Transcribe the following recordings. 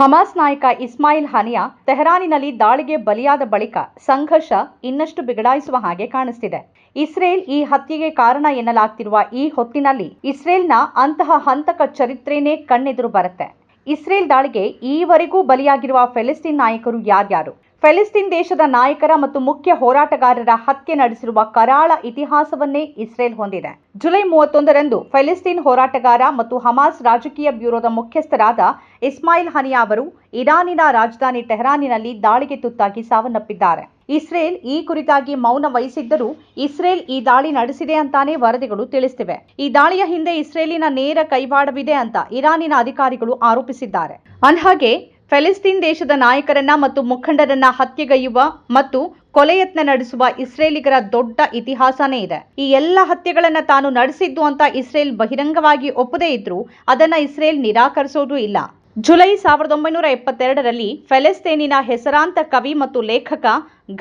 Hamas ನಾಯಕ ಇಸ್ಮಾಯಿಲ್ ಹನಿಯಾ ತೆಹರಾನಿನಲ್ಲಿ ದಾಳಿಗೆ ಬಲಿಯಾದ ಬಳಿಕ ಸಂಘರ್ಷ ಇನ್ನಷ್ಟು ಬಿಗಡಾಯಿಸುವ ಹಾಗೆ ಕಾಣಿಸ್ತಿದೆ. ಇಸ್ರೇಲ್ ಈ ಹತ್ಯೆಗೆ ಕಾರಣ ಎನ್ನಲಾಗ್ತಿರುವ ಈ ಹೊತ್ತಿನಲ್ಲಿ ಇಸ್ರೇಲ್ನ ಅಂತಹ ಹಂತಕ ಚರಿತ್ರೆನೇ ಕಣ್ಣೆದುರು ಬರುತ್ತೆ. ಇಸ್ರೇಲ್ ದಾಳಿಗೆ ಈವರೆಗೂ ಬಲಿಯಾಗಿರುವ ಫೆಲಿಸ್ತೀನ್ ನಾಯಕರು ಯಾರ್ಯಾರು? ಫೆಲಿಸ್ತೀನ್ ದೇಶದ ನಾಯಕರ ಮತ್ತು ಮುಖ್ಯ ಹೋರಾಟಗಾರರ ಹತ್ಯೆ ನಡೆಸಿರುವ ಕರಾಳ ಇತಿಹಾಸವನ್ನೇ ಇಸ್ರೇಲ್ ಹೊಂದಿದೆ. ಜುಲೈ ಮೂವತ್ತೊಂದರಂದು ಫೆಲಿಸ್ತೀನ್ ಹೋರಾಟಗಾರ ಮತ್ತು ಹಮಾಸ್ ರಾಜಕೀಯ ಬ್ಯೂರೋದ ಮುಖ್ಯಸ್ಥರಾದ ಇಸ್ಮಾಯಿಲ್ ಹನಿಯಾ ಅವರು ಇರಾನಿನ ರಾಜಧಾನಿ ಟೆಹರಾನಿನಲ್ಲಿ ದಾಳಿಗೆ ತುತ್ತಾಗಿ ಸಾವನ್ನಪ್ಪಿದ್ದಾರೆ. ಇಸ್ರೇಲ್ ಈ ಕುರಿತಾಗಿ ಮೌನ ವಹಿಸಿದ್ದರೂ ಇಸ್ರೇಲ್ ಈ ದಾಳಿ ನಡೆಸಿದೆ ಅಂತಾನೆ ವರದಿಗಳು ತಿಳಿಸಿವೆ ಈ ದಾಳಿಯ ಹಿಂದೆ ಇಸ್ರೇಲಿನ ನೇರ ಕೈವಾಡವಿದೆ ಅಂತ ಇರಾನಿನ ಅಧಿಕಾರಿಗಳು ಆರೋಪಿಸಿದ್ದಾರೆ. ಅಂದ್ಹಾಗೆ ಫೆಲಿಸ್ತೀನ್ ದೇಶದ ನಾಯಕರನ್ನ ಮತ್ತು ಮುಖಂಡರನ್ನ ಹತ್ಯೆಗೈಯುವ ಮತ್ತು ಕೊಲೆಯತ್ನ ನಡೆಸುವ ಇಸ್ರೇಲಿಗರ ದೊಡ್ಡ ಇತಿಹಾಸನೇ ಇದೆ. ಈ ಎಲ್ಲ ಹತ್ಯೆಗಳನ್ನ ತಾನು ನಡೆಸಿದ್ದು ಅಂತ ಇಸ್ರೇಲ್ ಬಹಿರಂಗವಾಗಿ ಒಪ್ಪದೇ ಇದ್ರೂ ಅದನ್ನ ಇಸ್ರೇಲ್ ನಿರಾಕರಿಸೋದು ಇಲ್ಲ. ಜುಲೈ ಸಾವಿರದ ಒಂಬೈನೂರ ಎಪ್ಪತ್ತೆರಡರಲ್ಲಿ ಫೆಲೆಸ್ತೇನಿನ ಹೆಸರಾಂತ ಕವಿ ಮತ್ತು ಲೇಖಕ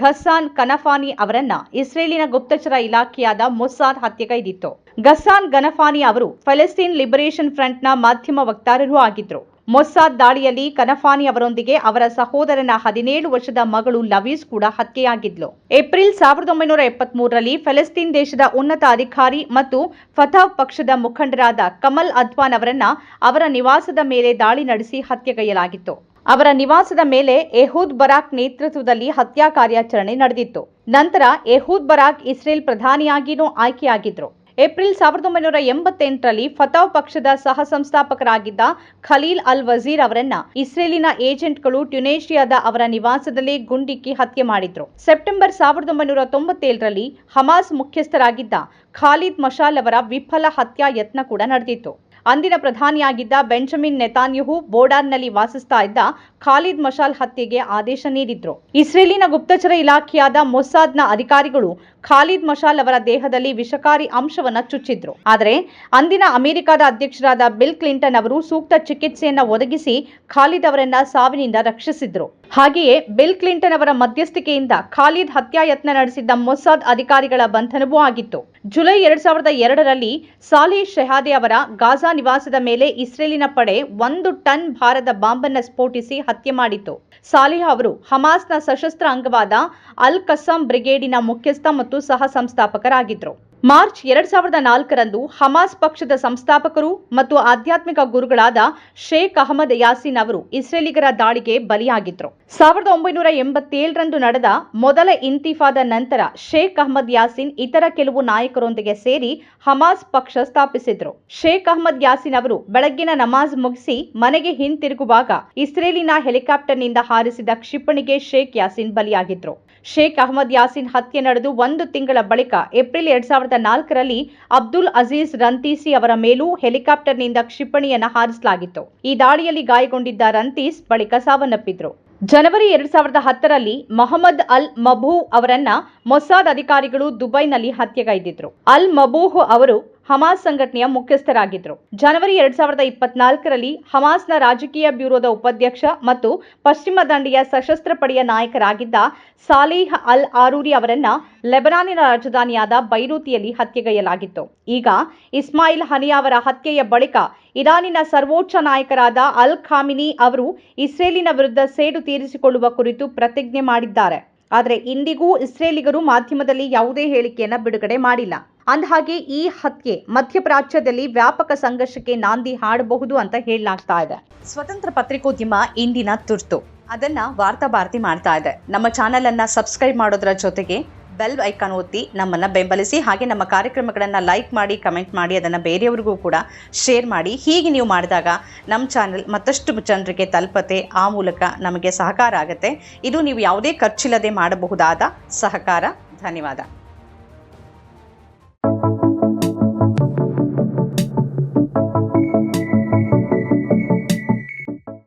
ಘಸ್ಸಾನ್ ಕನಫಾನಿ ಅವರನ್ನ ಇಸ್ರೇಲಿನ ಗುಪ್ತಚರ ಇಲಾಖೆಯಾದ ಮೊಸ್ಸಾದ್ ಹತ್ಯೆಗೈದಿತ್ತು. ಘಸ್ಸಾನ್ ಗನಫಾನಿ ಅವರು ಫೆಲೆಸ್ತೀನ್ ಲಿಬರೇಷನ್ ಫ್ರಂಟ್ನ ಮಾಧ್ಯಮ ವಕ್ತಾರರೂ ಆಗಿದ್ರು. ಮೊಸ್ಸಾದ್ ದಾಳಿಯಲ್ಲಿ ಕನಫಾನಿ ಅವರೊಂದಿಗೆ ಅವರ ಸಹೋದರನ ಹದಿನೇಳು ವರ್ಷದ ಮಗಳು ಲವೀಸ್ ಕೂಡ ಹತ್ಯೆಯಾಗಿದ್ಲು. ಏಪ್ರಿಲ್ ಸಾವಿರದ ಒಂಬೈನೂರ ಎಪ್ಪತ್ಮೂರರಲ್ಲಿ ಫೆಲೆಸ್ತೀನ್ ದೇಶದ ಉನ್ನತ ಅಧಿಕಾರಿ ಮತ್ತು ಫತಾಹ್ ಪಕ್ಷದ ಮುಖಂಡರಾದ ಕಮಲ್ ಅದ್ವಾನ್ ಅವರನ್ನ ಅವರ ನಿವಾಸದ ಮೇಲೆ ದಾಳಿ ನಡೆಸಿ ಹತ್ಯೆಗೈಯಲಾಗಿತ್ತು. ಅವರ ನಿವಾಸದ ಮೇಲೆ ಎಹೂದ್ ಬರಾಕ್ ನೇತೃತ್ವದಲ್ಲಿ ಹತ್ಯಾ ಕಾರ್ಯಾಚರಣೆ ನಡೆದಿತ್ತು. ನಂತರ ಎಹೂದ್ ಬರಾಕ್ ಇಸ್ರೇಲ್ ಪ್ರಧಾನಿಯಾಗಿಯೂ ಆಯ್ಕೆಯಾಗಿದ್ರು. ಏಪ್ರಿಲ್ ಸಾವಿರದ ಒಂಬೈನೂರ ಎಂಬತ್ತೆಂಟರಲ್ಲಿ ಫತಾವ್ ಪಕ್ಷದ ಸಹ ಸಂಸ್ಥಾಪಕರಾಗಿದ್ದ ಖಲೀಲ್ ಅಲ್ ವಜೀರ್ ಅವರನ್ನ ಇಸ್ರೇಲಿನ ಏಜೆಂಟ್ಗಳು ಟ್ಯುನೇಷಿಯಾದ ಅವರ ನಿವಾಸದಲ್ಲೇ ಗುಂಡಿಕ್ಕಿ ಹತ್ಯೆ ಮಾಡಿದ್ರು. ಸೆಪ್ಟೆಂಬರ್ ಸಾವಿರದ ಒಂಬೈನೂರ ತೊಂಬತ್ತೇಳರಲ್ಲಿ ಹಮಾಸ್ ಮುಖ್ಯಸ್ಥರಾಗಿದ್ದ ಖಾಲಿದ್ ಮಶಾಲ್ ಅವರ ವಿಫಲ ಹತ್ಯಾ ಯತ್ನ ಕೂಡ ನಡೆದಿತ್ತು. ಅಂದಿನ ಪ್ರಧಾನಿಯಾಗಿದ್ದ ಬೆಂಜಮಿನ್ ನೆತಾನ್ಯಹು ಬೋಡಾರ್ನಲ್ಲಿ ವಾಸಿಸ್ತಾ ಇದ್ದ ಖಾಲಿದ್ ಮಶಾಲ್ ಹತ್ಯೆಗೆ ಆದೇಶ ನೀಡಿದ್ರು. ಇಸ್ರೇಲಿನ ಗುಪ್ತಚರ ಇಲಾಖೆಯಾದ ಮೊಸಾದ್ನ ಅಧಿಕಾರಿಗಳು ಖಾಲಿದ್ ಮಶಾಲ್ ಅವರ ದೇಹದಲ್ಲಿ ವಿಷಕಾರಿ ಅಂಶವನ್ನ ಚುಚ್ಚಿದ್ರು. ಆದರೆ ಅಂದಿನ ಅಮೆರಿಕದ ಅಧ್ಯಕ್ಷರಾದ ಬಿಲ್ ಕ್ಲಿಂಟನ್ ಅವರು ಸೂಕ್ತ ಚಿಕಿತ್ಸೆಯನ್ನ ಒದಗಿಸಿ ಖಾಲಿದ್ ಅವರನ್ನ ಸಾವಿನಿಂದ ರಕ್ಷಿಸಿದ್ರು. ಹಾಗೆಯೇ ಬಿಲ್ ಕ್ಲಿಂಟನ್ ಅವರ ಮಧ್ಯಸ್ಥಿಕೆಯಿಂದ ಖಾಲಿದ್ ಹತ್ಯಾಯತ್ನ ನಡೆಸಿದ್ದ ಮೊಸಾದ್ ಅಧಿಕಾರಿಗಳ ಬಂಧನವೂ ಆಗಿತ್ತು. ಜುಲೈ ಎರಡ್ ಸಾವಿರದ ಎರಡರಲ್ಲಿ ಸಾಲಿ ಶೆಹಾದೆ ಅವರ ಗಾಜಾ ನಿವಾಸದ ಮೇಲೆ ಇಸ್ರೇಲಿನ ಪಡೆ ಒಂದು ಟನ್ ಭಾರದ ಬಾಂಬನ್ನು ಸ್ಫೋಟಿಸಿ ಹತ್ಯೆ ಮಾಡಿತ್ತು. ಸಾಲಿಹ್ ಅವರು ಹಮಾಸ್ನ ಸಶಸ್ತ್ರ ಅಂಗವಾದ ಅಲ್ ಕಸಂ ಬ್ರಿಗೇಡಿನ ಮುಖ್ಯಸ್ಥ ಮತ್ತು ಸಹ ಸಂಸ್ಥಾಪಕರಾಗಿದ್ದರು. ಮಾರ್ಚ್ ಎರಡ್ ಸಾವಿರದ ನಾಲ್ಕರಂದು ಹಮಾಸ್ ಪಕ್ಷದ ಸಂಸ್ಥಾಪಕರು ಮತ್ತು ಆಧ್ಯಾತ್ಮಿಕ ಗುರುಗಳಾದ ಶೇಖ್ ಅಹಮದ್ ಯಾಸಿನ್ ಅವರು ಇಸ್ರೇಲಿಗರ ದಾಳಿಗೆ ಬಲಿಯಾಗಿದ್ರು. ಸಾವಿರದ ಒಂಬೈನೂರ ಎಂಬತ್ತೇಳರಂದು ನಡೆದ ಮೊದಲ ಇಂತಿಫಾದ ನಂತರ ಶೇಖ್ ಅಹಮದ್ ಯಾಸಿನ್ ಇತರ ಕೆಲವು ನಾಯಕರೊಂದಿಗೆ ಸೇರಿ ಹಮಾಸ್ ಪಕ್ಷ ಸ್ಥಾಪಿಸಿದ್ರು. ಶೇಖ್ ಅಹಮದ್ ಯಾಸಿನ್ ಅವರು ಬೆಳಗ್ಗಿನ ನಮಾಜ್ ಮುಗಿಸಿ ಮನೆಗೆ ಹಿಂತಿರುಗುವಾಗ ಇಸ್ರೇಲಿನ ಹೆಲಿಕಾಪ್ಟರ್ನಿಂದ ಹಾರಿಸಿದ ಕ್ಷಿಪಣಿಗೆ ಶೇಖ್ ಯಾಸಿನ್ ಬಲಿಯಾಗಿದ್ರು. ಶೇಖ್ ಅಹಮದ್ ಯಾಸಿನ್ ಹತ್ಯೆ ನಡೆದು ಒಂದು ತಿಂಗಳ ಬಳಿಕ ಏಪ್ರಿಲ್ ಎರಡ್ ಸಾವಿರದ ನಾಲ್ಕರಲ್ಲಿ ಅಬ್ದುಲ್ ಅಜೀಜ್ ರಂತೀಸಿ ಅವರ ಮೇಲೂ ಹೆಲಿಕಾಪ್ಟರ್ನಿಂದ ಕ್ಷಿಪಣಿಯನ್ನು ಹಾರಿಸಲಾಗಿತ್ತು. ಈ ದಾಳಿಯಲ್ಲಿ ಗಾಯಗೊಂಡಿದ್ದ ರಂತೀಸ್ ಬಳಿಕ ಸಾವನ್ನಪ್ಪಿದ್ರು. ಜನವರಿ ಎರಡ್ ಸಾವಿರದ ಹತ್ತರಲ್ಲಿ ಮೊಹಮ್ಮದ್ ಅಲ್ ಮಬೂ ಅವರನ್ನ ಮೊಸಾದ್ ಅಧಿಕಾರಿಗಳು ದುಬೈನಲ್ಲಿ ಹತ್ಯೆಗೈದಿದ್ರು. ಅಲ್ ಮಬೂಹ್ ಅವರು ಹಮಾಸ್ ಸಂಘಟನೆಯ ಮುಖ್ಯಸ್ಥರಾಗಿದ್ದರು. ಜನವರಿ ಎರಡ್ ಸಾವಿರದ ಇಪ್ಪತ್ನಾಲ್ಕರಲ್ಲಿ ಹಮಾಸ್ನ ರಾಜಕೀಯ ಬ್ಯೂರೋದ ಉಪಾಧ್ಯಕ್ಷ ಮತ್ತು ಪಶ್ಚಿಮ ದಂಡೆಯ ಸಶಸ್ತ್ರ ಪಡೆಯ ನಾಯಕರಾಗಿದ್ದ ಸಾಲಿಹ್ ಅಲ್ ಆರೂರಿ ಅವರನ್ನ ಲೆಬನಾನಿನ ರಾಜಧಾನಿಯಾದ ಬೈರೂತಿಯಲ್ಲಿ ಹತ್ಯೆಗೈಯಲಾಗಿತ್ತು. ಈಗ ಇಸ್ಮಾಯಿಲ್ ಹನಿಯಾ ಅವರ ಹತ್ಯೆಯ ಬಳಿಕ ಇರಾನಿನ ಸರ್ವೋಚ್ಚ ನಾಯಕರಾದ ಅಲ್ ಖಾಮಿನಿ ಅವರು ಇಸ್ರೇಲಿನ ವಿರುದ್ಧ ಸೇಡು ತೀರಿಸಿಕೊಳ್ಳುವ ಕುರಿತು ಪ್ರತಿಜ್ಞೆ ಮಾಡಿದ್ದಾರೆ. ಆದರೆ ಇಂದಿಗೂ ಇಸ್ರೇಲಿಗರು ಮಾಧ್ಯಮದಲ್ಲಿ ಯಾವುದೇ ಹೇಳಿಕೆಯನ್ನು ಬಿಡುಗಡೆ ಮಾಡಿಲ್ಲ. ಅಂದಹಾಗೆ ಈ ಹತ್ಯೆ ಮಧ್ಯಪ್ರಾಚ್ಯದಲ್ಲಿ ವ್ಯಾಪಕ ಸಂಘರ್ಷಕ್ಕೆ ನಾಂದಿ ಹಾಡಬಹುದು ಅಂತ ಹೇಳಲಾಗ್ತಾ ಇದೆ. ಸ್ವತಂತ್ರ ಪತ್ರಿಕೋದ್ಯಮ ಇಂದಿನ ತುರ್ತು. ಅದನ್ನ ವಾರ್ತಾ ಭಾರತಿ ಮಾಡ್ತಾ ಇದೆ. ನಮ್ಮ ಚಾನೆಲ್ ಅನ್ನ ಸಬ್ಸ್ಕ್ರೈಬ್ ಮಾಡೋದ್ರ ಜೊತೆಗೆ ಬೆಲ್ ಐಕಾನ್ ಒತ್ತಿ ನಮ್ಮನ್ನ ಬೆಂಬಲಿಸಿ, ಹಾಗೆ ನಮ್ಮ ಕಾರ್ಯಕ್ರಮಗಳನ್ನು ಲೈಕ್ ಮಾಡಿ ಕಮೆಂಟ್ ಮಾಡಿ, ಅದನ್ನು ಬೇರೆಯವ್ರಿಗೂ ಕೂಡ ಶೇರ್ ಮಾಡಿ. ಹೀಗೆ ನೀವು ಮಾಡಿದಾಗ ನಮ್ಮ ಚಾನೆಲ್ ಮತ್ತಷ್ಟು ಜನರಿಗೆ ತಲುಪತ್ತೆ, ಆ ಮೂಲಕ ನಮಗೆ ಸಹಕಾರ ಆಗುತ್ತೆ. ಇದು ನೀವು ಯಾವುದೇ ಖರ್ಚಿಲ್ಲದೆ ಮಾಡಬಹುದಾದ ಸಹಕಾರ. ಧನ್ಯವಾದ.